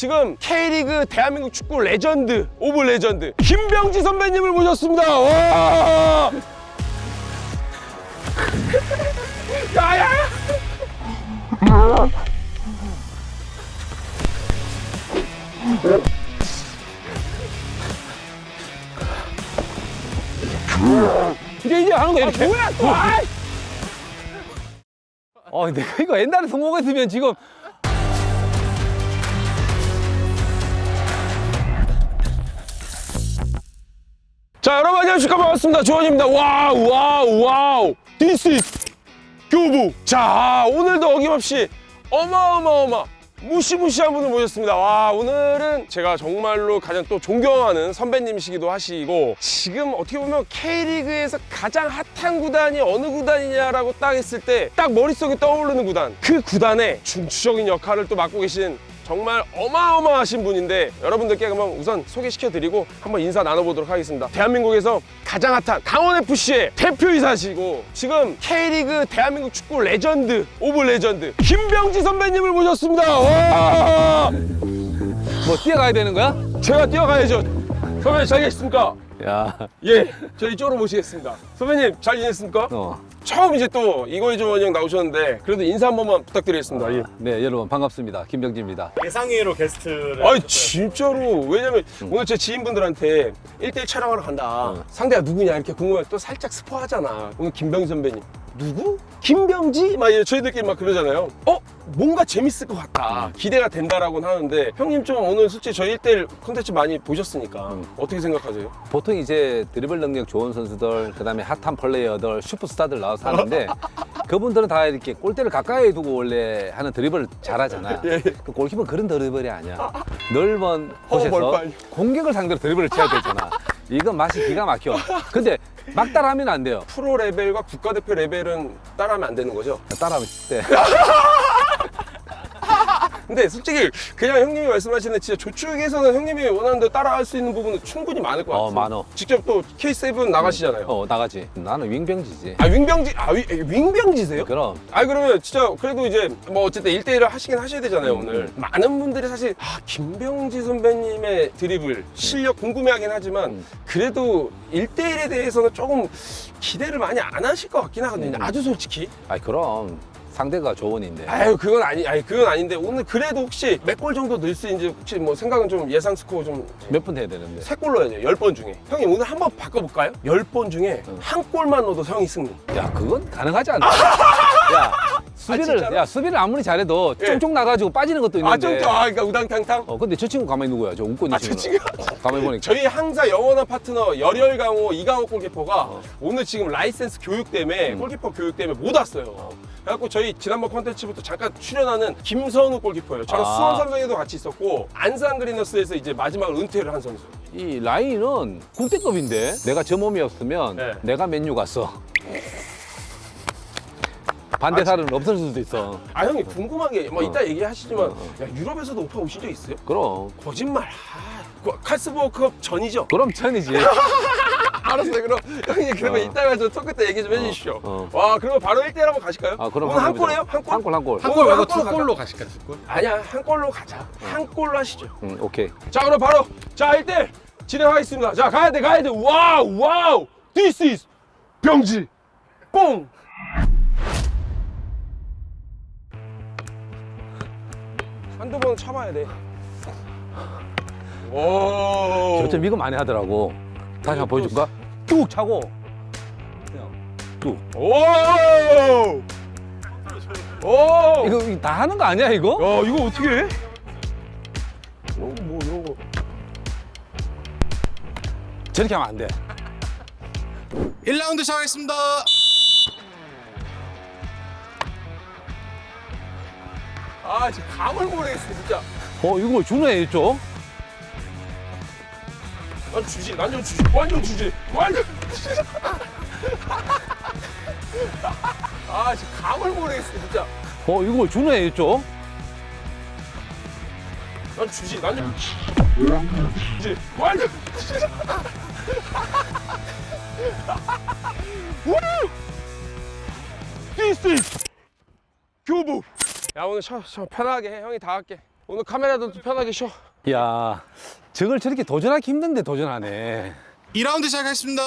지금 K리그 대한민국 축구 레전드 오브 레전드 김병지 선배님을 모셨습니다. 와! 야야! 이제 이제 하는 거야 이렇게. 뭐야 또? 아이! 어, 내가 이거 옛날에 성공했으면 지금 자 여러분 안녕하십니까? 반갑습니다. 조원입니다. 와우 와우 와우. Is 교부. 자 오늘도 어김없이 어마어마어마 무시무시한 분을 모셨습니다. 와 오늘은 제가 정말로 가장 또 존경하는 선배님이시기도 하시고 지금 어떻게 보면 K리그에서 가장 핫한 구단이 어느 구단이냐라고 딱 했을 때 딱 머릿속에 떠오르는 구단. 그 구단의 중추적인 역할을 또 맡고 계신 정말 어마어마하신 분인데 여러분들께 한번 우선 소개시켜드리고 한번 인사 나눠보도록 하겠습니다. 대한민국에서 가장 핫한 강원FC의 대표이사시고 지금 K리그 대한민국 축구 레전드 오브 레전드 김병지 선배님을 모셨습니다. 와! 뭐 뛰어가야 되는 거야? 제가 뛰어가야죠. 선배님 잘 계십니까? 야, 예, 저 이쪽으로 모시겠습니다. 선배님 잘 지냈습니까? 어. 처음 이제 또 이거의 조원 형 나오셨는데 그래도 인사 한 번만 부탁드리겠습니다. 예. 네, 여러분 반갑습니다. 김병지입니다. 예상외로 게스트를 아니 진짜로 왜냐면 오늘 제 지인분들한테 1대1 촬영하러 간다 상대가 누구냐 이렇게 궁금해 또 살짝 스포하잖아 오늘 김병지 선배님 누구? 김병지? 막 이래 저희들끼리 막 그러잖아요 어? 뭔가 재밌을 것 같다 기대가 된다라고는 하는데 형님 좀 오늘 솔직히 저희 1대1 콘텐츠 많이 보셨으니까 어떻게 생각하세요? 보통 이제 드리블 능력 좋은 선수들, 그다음에 핫한 플레이어들, 슈퍼스타들 나와서 하는데 그분들은 다 이렇게 골대를 가까이 두고 원래 하는 드리블을 잘하잖아. 예. 그 골키퍼는 그런 드리블이 아니야. 넓은 곳에서 멀빨. 공격을 상대로 드리블을 쳐야 되잖아. 이건 맛이 기가 막혀. 근데 막 따라하면 안 돼요. 프로 레벨과 국가대표 레벨은 따라하면 안 되는 거죠? 따라하면 돼. 근데 솔직히 그냥 형님이 말씀하시는 진짜 조축에서는 형님이 원하는 대로 따라할 수 있는 부분은 충분히 많을 것 같아요. 어, 많어. 직접 또 K7 나가시잖아요. 어, 나가지. 나는 윙병지지. 아 윙병지 아 위, 윙병지세요? 그럼. 아 그러면 진짜 그래도 이제 뭐 어쨌든 1대1을 하시긴 하셔야 되잖아요 음, 오늘 많은 분들이 사실 아 김병지 선배님의 드리블 실력 궁금해하긴 하지만 음. 그래도 1대1에 대해서는 조금 기대를 많이 안 하실 것 같긴 하거든요 음. 아주 솔직히 아이 그럼 상대가 조원인데. 아유 그건 아니 아니 그건 아닌데 오늘 그래도 혹시 몇 골 정도 넣을 수 있는지 혹시 뭐 생각은 좀 예상 스코어 좀몇분 해야 되는데. 세골 넣어야 돼요 10번 중에 형님 오늘 한번 바꿔볼까요? 10번 중에 음. 한 골만 넣어도 형이 승리 야 그건 가능하지 않나? 야 수비를 진짜로? 야 수비를 아무리 잘해도 예. 쫑쫑 나가지고 빠지는 것도 아 있는데. 좀아 그러니까 우당탕탕 어 근데 저 친구 가만히 누구야? 저 웃고 있는 아, 저 친구. 어, 가만히 보니까. 저희 항상 영원한 파트너 열혈강호 이강호 골키퍼가 어. 오늘 지금 라이센스 교육 때문에 음. 골키퍼 교육 때문에 못 왔어요. 그래갖고 저희 지난번 콘텐츠부터 잠깐 출연하는 김선우 골키퍼예요. 저랑 아. 수원 삼성에도 같이 있었고 안산 그리너스에서 이제 마지막으로 은퇴를 한 선수. 이 라인은 국대급인데 내가 저 몸이었으면 네. 내가 맨유 갔어. 반대살은 없을 수도 있어. 아 형님 궁금한 게뭐 어. 이따 얘기하시지만 어, 어. 야, 유럽에서도 오파 오신 적 있어요? 그럼 거짓말. 아, 그 칼스버컵 전이죠? 그럼 천이지. 알았어요. 그럼 형님 그러면 어. 이따가 저 토크 때 얘기 좀 해주십시오. 어. 와 그러면 바로 1대1 한번 가실까요? 아 그럼 오늘 한 골이에요? 한 골? 한 골, 한 골. 한 골 말고 한 골로 가실까요? 투 골? 아니야 한 골로 가자 한 골로 하시죠 응, 오케이. 자 그럼 바로 자 1대 진행하겠습니다 자 가야 돼 가야 돼 와우 와우 This is 병지 뽕 한두 번 참아야 돼 오. 저점 이거 많이 하더라고. 다시 한번 보여줄까? 뚝 차고. 그냥 뚝. 오. 오. 이거 이거 다 하는 거 아니야 이거? 야 이거 어떻게 해? 이런 거 뭐 이런 거. 저렇게 하면 안 돼. 1라운드 시작하겠습니다. 아 지금 감을 모르겠어 진짜. 어 이거 주네 이쪽. 난 주지, 완전 주지, 완전 주지, 완전 주지. 아, 지금 감을 모르겠어, 진짜. 어 이거 주네 이쪽. 난 주지, 완전 주지, 완전 주지. 우! This is 교부. 야, 오늘 참, 참 편하게 해. 형이 다 할게. 오늘 카메라도 좀 편하게 쉬어. 야, 저걸 저렇게 도전하기 힘든데 도전하네. 2라운드 시작하겠습니다.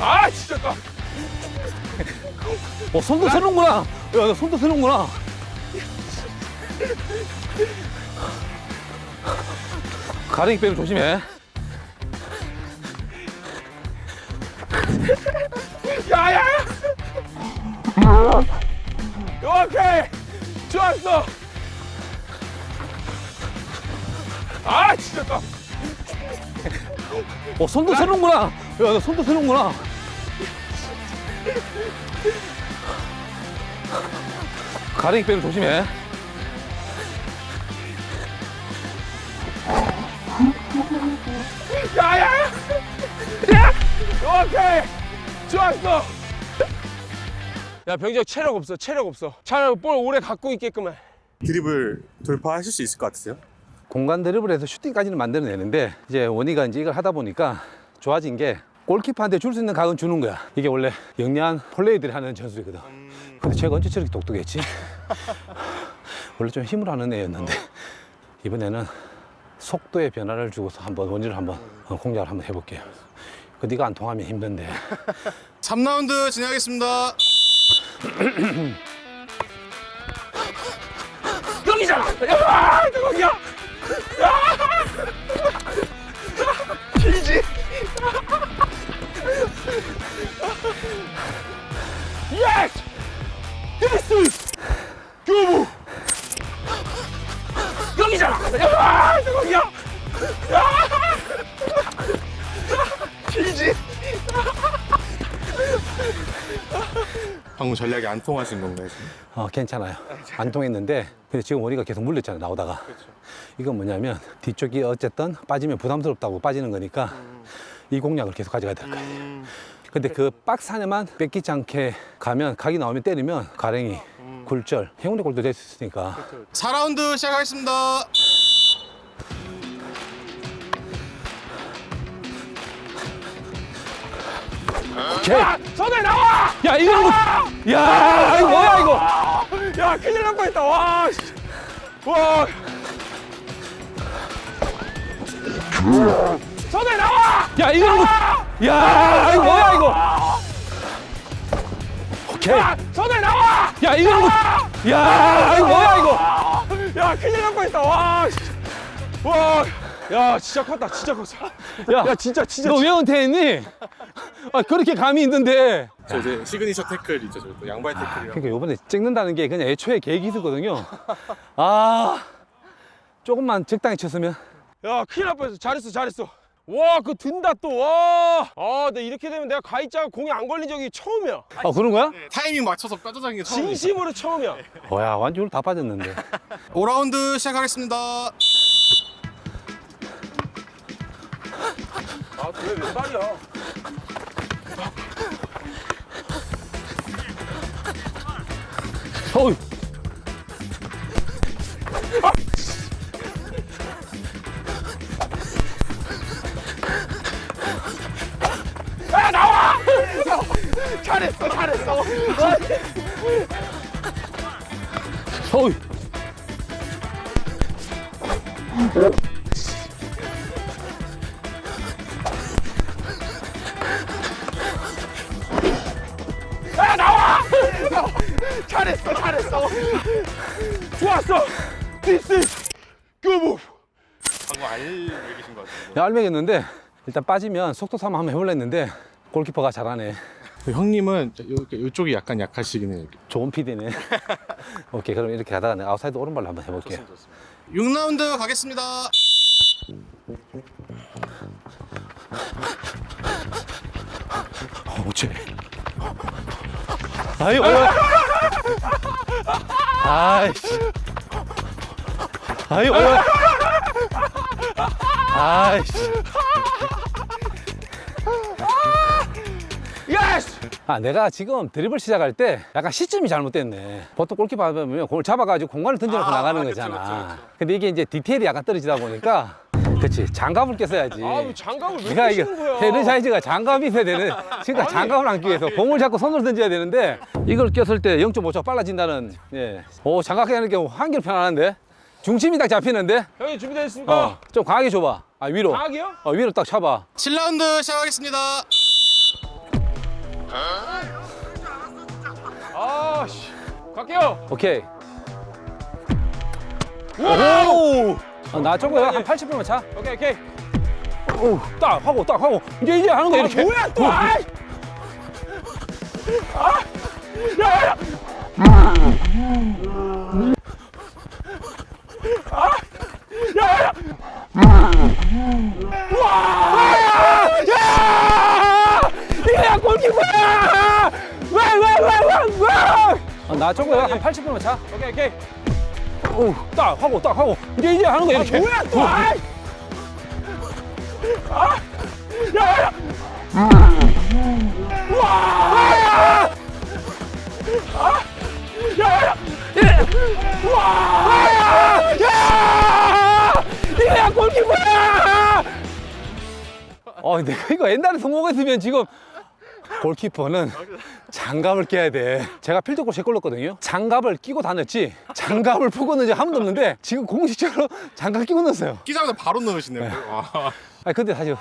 아 진짜 까. 어, 손도 세는구나. 야, 너 손도 세는구나. 가랭이 빼면 조심해. 야야. 오케이. 좋았어. 아 진짜 까. 어, 손도 세는구나. 야, 너 손도 세는구나. 가랭이 빼면 조심해. 야야. 야. 오케이. 좋았어. 야 병정 체력 없어. 체력 없어. 차라리 볼 오래 갖고 있게끔만. 드리블 돌파하실 수 있을 것 같으세요? 공간 드리블 해서 슈팅까지는 만들어내는데 이제 원희가 이제 이걸 하다 보니까 좋아진 게 골키퍼한테 줄 수 있는 각은 주는 거야. 이게 원래 영리한 플레이들이 하는 전술이거든. 근데 제가 언제 저렇게 똑똑했지? 원래 좀 힘을 하는 애였는데 이번에는 속도의 변화를 주고서 한번 원리를 한번 어, 공략을 한번 해볼게요. 그 네가 안 통하면 힘든데. 3라운드 진행하겠습니다. 여기잖아. 야, 거기야. 길지. 예스. 디스. 교부. 여기잖아. 야, 거기야. 방금 전략이 안 통하신 건가요? 지금? 어, 괜찮아요. 안 통했는데, 근데 지금 원리가 계속 물렸잖아요, 나오다가. 이건 뭐냐면, 뒤쪽이 어쨌든 빠지면 부담스럽다고 빠지는 거니까, 이 공략을 계속 가져가야 될 거예요. 근데 그 박스 안에만 뺏기지 않게 가면, 각이 나오면 때리면, 가랭이, 굴절, 해운대 골도 될 수 있으니까. 4라운드 시작하겠습니다. 오케이! 야, 선에 나와. 야, 이거, 뭐, 야, 이거 뭐야, 이거! 야, 큰일 날 뻔했다. 와. 씨. 와. 선에 나와. 야, 이거, 뭐, 야, 이거 뭐야, 이거! 오케이! 야, 선에 나와. 야, 이거, 뭐, 야, 이거 뭐야, 이거! 야, 큰일 날 뻔했다. 와. 씨. 와. 야, 진짜 컸다. 진짜 컸어. 야, 야, 진짜 진짜. 너 왜 은퇴했니? 아, 그렇게 감이 있는데. 저 이제 시그니처 태클 있죠. 저또 양발 태클이랑. 그러니까 요번에 찍는다는 게 그냥 애초에 계기거든요. 아, 조금만 적당히 쳤으면. 야, 큰일 날 뻔했어. 잘했어, 잘했어. 와, 그거 든다 또. 와. 아, 근데 이렇게 되면 내가 가이자가 공이 안 걸린 적이 처음이야. 아, 그런 거야? 타이밍 맞춰서 빠져나간 게 처음이에요. 진심으로 처음이야. 어, 야, 완전 다 빠졌는데. 5라운드 시작하겠습니다. 아, 왜 왼발이야? 어이. 야, 나와! 잘했어, 잘했어. 어이. 알매겠는데 일단 빠지면 속도 삼아 한번 해볼라 했는데 골키퍼가 잘하네. 형님은 요, 요쪽이 약간 약하시긴 해요. 좋은 PD네. 오케이, 그럼 이렇게 하다가 내가 아웃사이드 오른발로 한번 해볼게요. 6라운드 가겠습니다. 어, 그렇지. 아이, 어. 아이씨. 아이, 어. 아이씨. 예스! 아, 내가 지금 드리블 시작할 때 약간 시점이 잘못됐네. 보통 골키퍼 하면 공을 잡아가지고 공간을 던져놓고 아, 나가는 그쵸, 거잖아. 그쵸, 그쵸. 근데 이게 이제 디테일이 약간 떨어지다 보니까 그렇지. 장갑을 꼈어야지. 아, 왜 장갑을 왜 네가 이게 끼시는 거야? 헤드 사이즈가 장갑이 있어야 되는. 그러니까 장갑을 안 끼기 위해서 공을 잡고 손으로 던져야 되는데 이걸 꼈을 때 0.5초 빨라진다는. 예. 오 장갑 끼는 경우 한결 편안한데. 중심이 딱 잡히는데. 형님 준비됐습니까? 어. 좀 강하게 줘봐. 아 위로. 강하게요? 어 위로 딱 쳐봐. 7라운드 시작하겠습니다. 아, 씨. 갈게요. 오케이. 오! 어, 나 쪽으로 한 80분만 차. 오케이, 오케이. 오, 딱 하고 딱 하고 이제 이제 하는 거야 아, 이렇게. 뭐야 또? 어. 아이! 아! 야, 야! 아! 야, 야! 와! 야! 어, 나 쪽으로 한 80분만 차. 오케이, 오케이. 오, 딱 하고 딱 하고 이제 이제 하는 거야 아, 이렇게. 뭐야 또? 아이! 아! 야, 야! 와! 아! 야, 야! 와! 야! 이거야 골키퍼야! 어, 내가 이거 옛날에 성공했으면 지금 골키퍼는 장갑을 껴야 돼. 제가 필드골 세골 넣었거든요. 장갑을 끼고 다녔지. 장갑을 풀고 넣은 적한 번도 없는데 지금 공식적으로 장갑 끼고 넣었어요. 끼자마자 바로 넣으시네요. 와. 아 근데 사실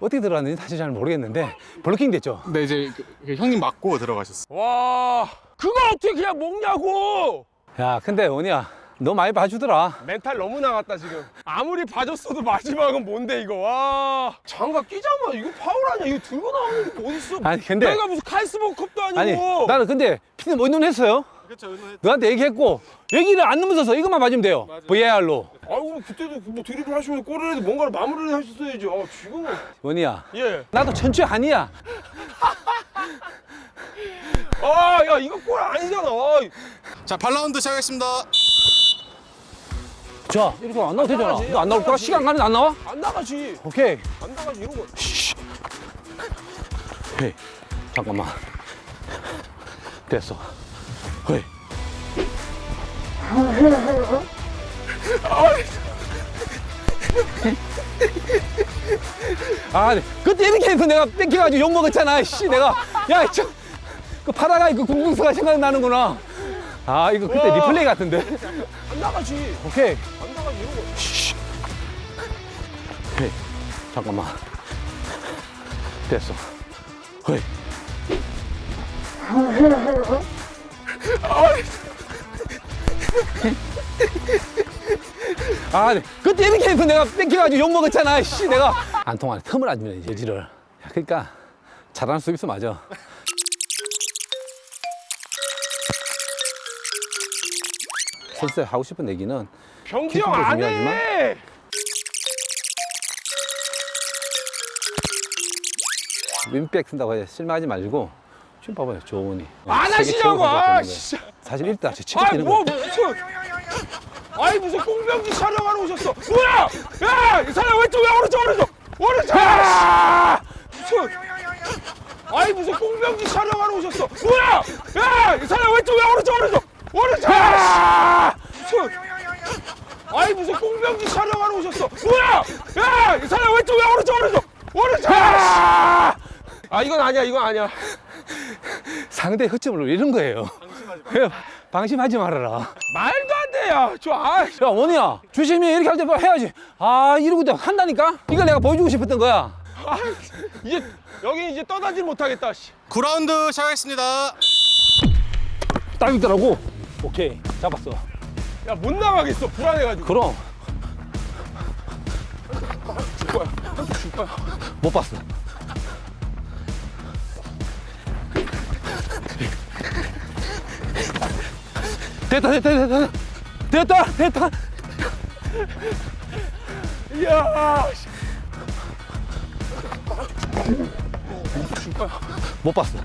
어떻게 들어갔는지 사실 잘 모르겠는데 블로킹 됐죠. 근데 이제 그- 그 형님 맞고 들어가셨어. 와, 그걸 어떻게 그냥 먹냐고! 야, 근데 원이야, 너 많이 봐주더라. 멘탈 너무 나갔다 지금. 아무리 봐줬어도 마지막은 뭔데 이거? 와, 장갑 끼자마자 이거 파울 아니야? 이거 들고 나오는 게 어딨어? 아니, 근데- 내가 무슨 카이스버그 컵도 아니고. 아니, 나는 근데 피는 뭐 의논했어요. 그렇죠. 의논했- 너한테 얘기했고 얘기를 안 넣으면서 이것만 맞으면 돼요. VAR로. 아이고 그때도 뭐 드리블 하시면 골을 해도 뭔가를 마무리를 하셨어야지. 아 지금은 원이야, 예. 나도 천추 아니야. 아야 이거 골 아니잖아. 자, 8라운드 시작하겠습니다. 자, 이렇게 안 나와도 되잖아. 나가지, 이거 안 나올 거야? 나가지. 시간 가는데 안 나와? 안 나가지. 오케이. 안 나가지 이런 거. 헤이, 잠깐만. 됐어. 헤이. 아, 네. 그때 이렇게 해서 내가 뺏겨가지고 욕 먹었잖아. 씨, 내가. 야, 저, 그 파다가 그 궁금수가 생각나는구나. 아, 이거 그때 와. 리플레이 같은데. 안 나가지. 오케이. 안 나가지 이런 거. 헤이, 잠깐만. 됐어. 헤이. 아, 네. 그때 이렇게 해서 내가 뺏겨가지고 욕 먹었잖아. 씨, 내가. 안 통하네. 틈을 안 주네, 여지를. 야, 그러니까 잘하는 서비스 맞아. 선수 하고 싶은 얘기는 형 기술도 안 중요하지만 해. 윈백 쓴다고 해 실망하지 말고 지금 봐봐요 조은이 안 세계 하시냐고. 아. 진짜. 사실 일단 제 치고 아, 뛰는 뭐 거 무슨. 아이 무슨 꽁병지 촬영하러 오셨어? 뭐야? 야, 이 사람 왼쪽 왜 오른쪽 오른쪽 오른쪽? 아! 무슨? 아이 무슨 꽁병지 촬영하러 오셨어? 뭐야? 야, 이 사람 왼쪽 왜 오른쪽 오른쪽 오른쪽? 아! 무슨? 아이 무슨 꽁병지 촬영하러 오셨어? 뭐야? 야, 이 사람 왼쪽 왜 오른쪽 오른쪽 오른쪽? 아! 아 이건 아니야, 이건 아니야. 상대 허점을 이런 거예요 방심하지, 방심하지 말아라 말도 안 돼요. 저 아. 야 원이야 주심이 이렇게 할 때 해야지 아 이러고 한다니까 이걸 내가 보여주고 싶었던 거야 아, 이제 여기 이제 떠나질 못하겠다. 씨. 9라운드 시작하겠습니다. 딱 있더라고 오케이 잡았어 야 못 나가겠어. 불안해가지고. 그럼 줄 거야. 줄 거야. 못 봤어 됐다 됐다 됐다 됐다 됐다 이야. 씨. 줄 거야. 못 봤어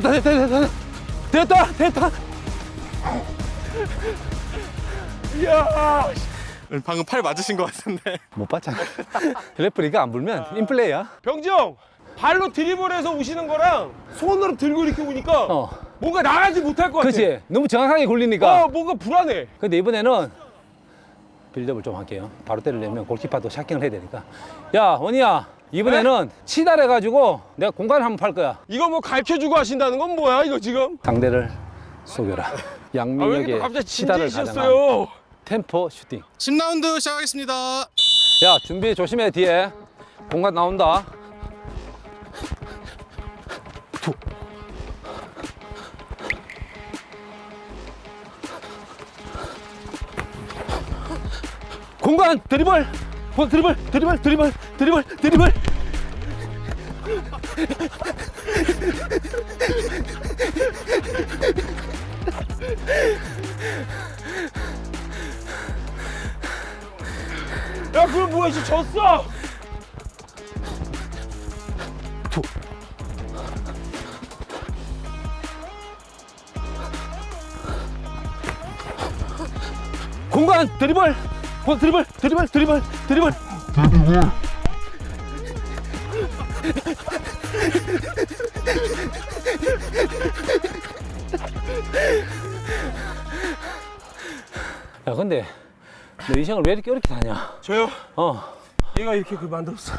됐다 됐다 됐다 됐다 됐다 이야. 씨. 방금 팔 맞으신 것 같은데. 못 봤잖아 레프리가 안 불면 인플레이야 병지 형 발로 드리블해서 오시는 거랑 손으로 들고 이렇게 오니까 어 뭔가 나가지 못할 것 같아. 그렇지. 너무 정확하게 굴리니까. 어, 뭔가 불안해. 근데 이번에는 빌드업을 좀 할게요. 바로 때리려면 골키퍼도 샤킹을 해야 되니까. 야, 원이야. 이번에는 치달해 가지고 내가 공간을 한번 팔 거야. 이거 뭐 가르쳐주고 하신다는 건 뭐야, 이거 지금? 상대를 속여라. 아, 왜 이렇게 또 양민혁의 갑자기 치달을 가장한 진지해지셨어요? 템포 슈팅. 10라운드 시작하겠습니다. 야, 준비 조심해 뒤에. 공간 나온다. 투. 공간 드리블. 본 드리블, 드리블, 드리블, 드리블, 드리블. 야, 그럼 뭐야, 지금 졌어! 투. 공간 드리블. 본 드리블, 드리블, 드리블, 드리블. 야 근데 너이 시간을 왜 이렇게 어렵게 다냐? 저요? 어. 얘가 이렇게 그 만들었어.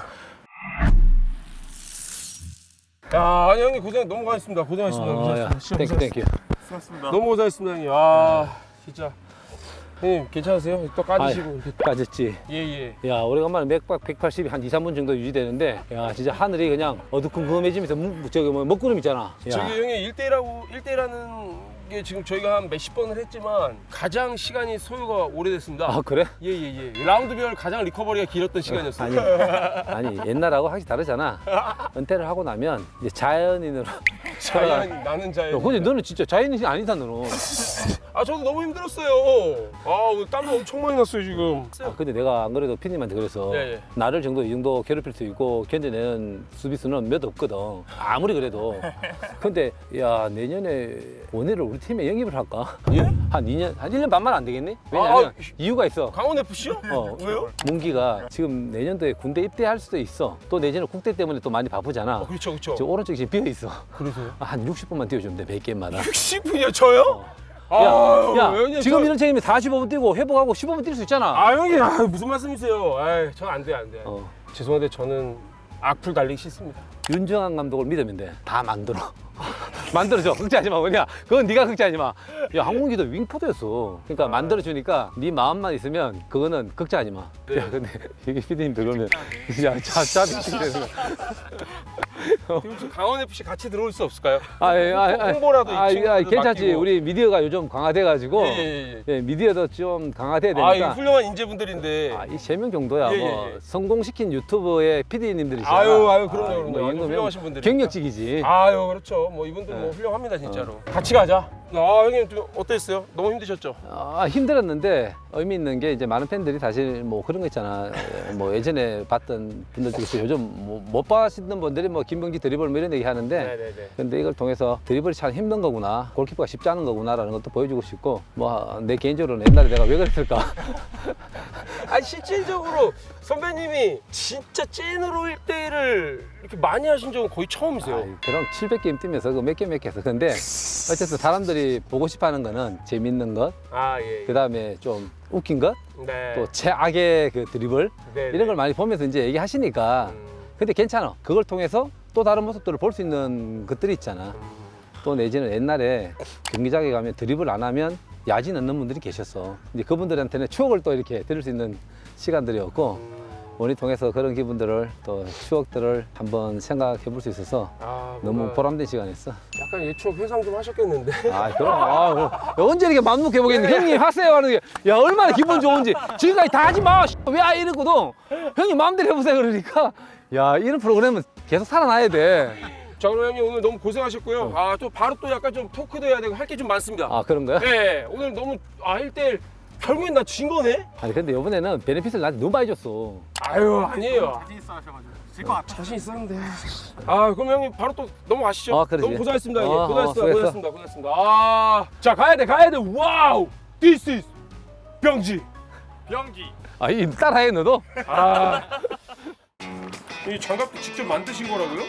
야, 아니 형님 고생 너무 많으셨습니다. 고생하셨습니다. 어, 야, 고생하셨습니다. 땡큐, 땡큐. 너무 고생하셨습니다, 형님. 아, 진짜. 형님 괜찮으세요? 또 까지시고 이렇게. 까졌지. 예, 예. 야, 오래간만에 맥박 180이 한 2, 3분 정도 유지되는데, 야, 진짜 하늘이 그냥 어두컴컴해지면서, 무- 저기 뭐, 먹구름 있잖아. 야, 저기 형님 1대1하고 1대1하는 게 지금 저희가 한 몇십 번을 했지만 가장 시간이 소요가 오래됐습니다. 아, 그래? 예, 예, 예. 라운드별 가장 리커버리가 길었던 시간이었어요. 아니, 아니, 옛날하고 확실히 다르잖아. 은퇴를 하고 나면 이제 자연인으로. 자연, 나는 야, 자연. 근데 너는 진짜 자연인이 아니다, 너는. 아, 저도 너무 힘들었어요. 아, 오늘 땀도 엄청 많이 났어요, 지금. 아, 근데 내가 안 그래도 피디님한테 그래서 예, 예. 나를 정도 이 정도 괴롭힐 수 있고 견뎌내는 수비수는 몇 없거든. 아무리 그래도. 근데 야 내년에 원희를 우리 팀에 영입을 할까? 예? 한 2년, 한 1년 반만 안 되겠니? 왜냐면 아, 이유가 있어. 강원 FC요? 어, 왜요? 문기가 지금 내년도에 군대 입대할 수도 있어. 또 내년에 국대 때문에 또 많이 바쁘잖아. 어, 그렇죠, 그렇죠. 저 오른쪽이 지금 비어 있어. 그래서요? 한 60분만 뛰어주면 돼, 100게임마다. 60분이요, 저요? 야, 아유, 야, 형님, 지금 저- 이런 책임이 45분 뛰고 회복하고 15분 뛸 수 있잖아. 아, 형님, 아, 무슨 말씀이세요? 아, 저안 돼요, 안 돼요. 어. 죄송한데 저는 악플 달리기 싫습니다. 윤정한 감독을 믿으면 돼. 다 만들어. 만들어줘. 걱정하지 마. 뭐냐. 그건 네가 걱정하지 마. 야, 항문기도 윙포드였어. 그러니까 만들어주니까 네 마음만 있으면 그거는 걱정하지 마. 네. 야, 근데 이게 피디님 들어오면 야, 자, 자, 미치겠네. 지금 혹시 강원 FC 같이 들어올 수 없을까요? 아, 예, 아, 아, 홍보라도 이 아, 아, 친구들도 괜찮지. 맡기고. 우리 미디어가 요즘 강화돼가지고 예, 예, 예, 미디어도 좀 강화돼야 아, 이 되니까. 훌륭한 인재분들인데. 아, 이 세 명 정도야. 예, 예, 뭐 예. 성공시킨 유튜브의 PD님들이잖아. 아유, 아유, 그럼요, 그럼요. 뭐이 아주 정도면 훌륭하신 분들이니까. 경력직이지. 아유, 그렇죠. 뭐 이분들 뭐 훌륭합니다, 진짜로. 같이 가자. 아, 형님 좀 어땠어요? 너무 힘드셨죠? 아, 힘들었는데 의미 있는 게 이제 많은 팬들이 사실 뭐 그런 거 있잖아. 에, 뭐 예전에 봤던 분들 중에서 요즘 뭐못 봐시는 분들이 뭐 김병지 드리블 뭐 이런 얘기 하는데 네네네. 근데 이걸 통해서 드리블이 참 힘든 거구나. 골키퍼가 쉽지 않은 거구나라는 것도 보여주고 싶고 뭐 내 개인적으로는 옛날에 내가 왜 그랬을까. 아니 실질적으로 선배님이 진짜 찐으로 1대1을 이렇게 많이 하신 적은 거의 처음이세요. 아이, 그럼 700게임 뛰면서 그 몇 개 몇 개 해서 근데 어쨌든 사람들이 보고 싶어 하는 거는 재밌는 것, 아, 예. 예. 그 다음에 좀 웃긴 것, 네. 또 최악의 그 드리블 네, 이런 걸 많이 보면서 이제 얘기하시니까 음, 근데 괜찮아. 그걸 통해서 또 다른 모습들을 볼 수 있는 것들이 있잖아. 또 내지는 옛날에 경기장에 가면 드리블 안 하면 야지 넣는 분들이 계셨어. 이제 그분들한테는 추억을 또 이렇게 들을 수 있는 시간들이었고 원이 통해서 그런 기분들을 또 추억들을 한번 생각해 볼 수 있어서 아, 너무 뭔가 보람된 시간이었어. 약간 예 추억 회상 좀 하셨겠는데. 아 그럼 아, 그럼. 언제 이렇게 맘 놓게 보겠니? 형님 하세요 하는 게 야 얼마나 기분 좋은지 지금까지 다 하지 마. 왜 이러거든. 형님 마음대로 해보세요 그러니까 야 이런 프로그램은 계속 살아나야 돼. 자 그럼 형님 오늘 너무 고생하셨고요. 아 또 바로 또 약간 좀 토크도 해야 되고 할 게 좀 많습니다. 아 그런 거야? 네 오늘 너무 아 1대1 결국엔 나 진 거네? 아니 근데 이번에는 베네핏을 나한테 너무 많이 줬어. 아유 아니에요. 자신 있어 하셔가지고 질것 같아. 자신 있었는데. 아 그럼 형님 바로 또 넘어가시죠. 어, 그러지. 너무 고생하셨습니다 형님. 어, 어, 고생하셨습니다. 수고했어. 고생하셨습니다. 고생하셨습니다. 아자 가야 돼 가야 돼. 와우. This is 병지. 병기. 아 이 따라해 너도? 아. 이 장갑도 직접 만드신 거라고요?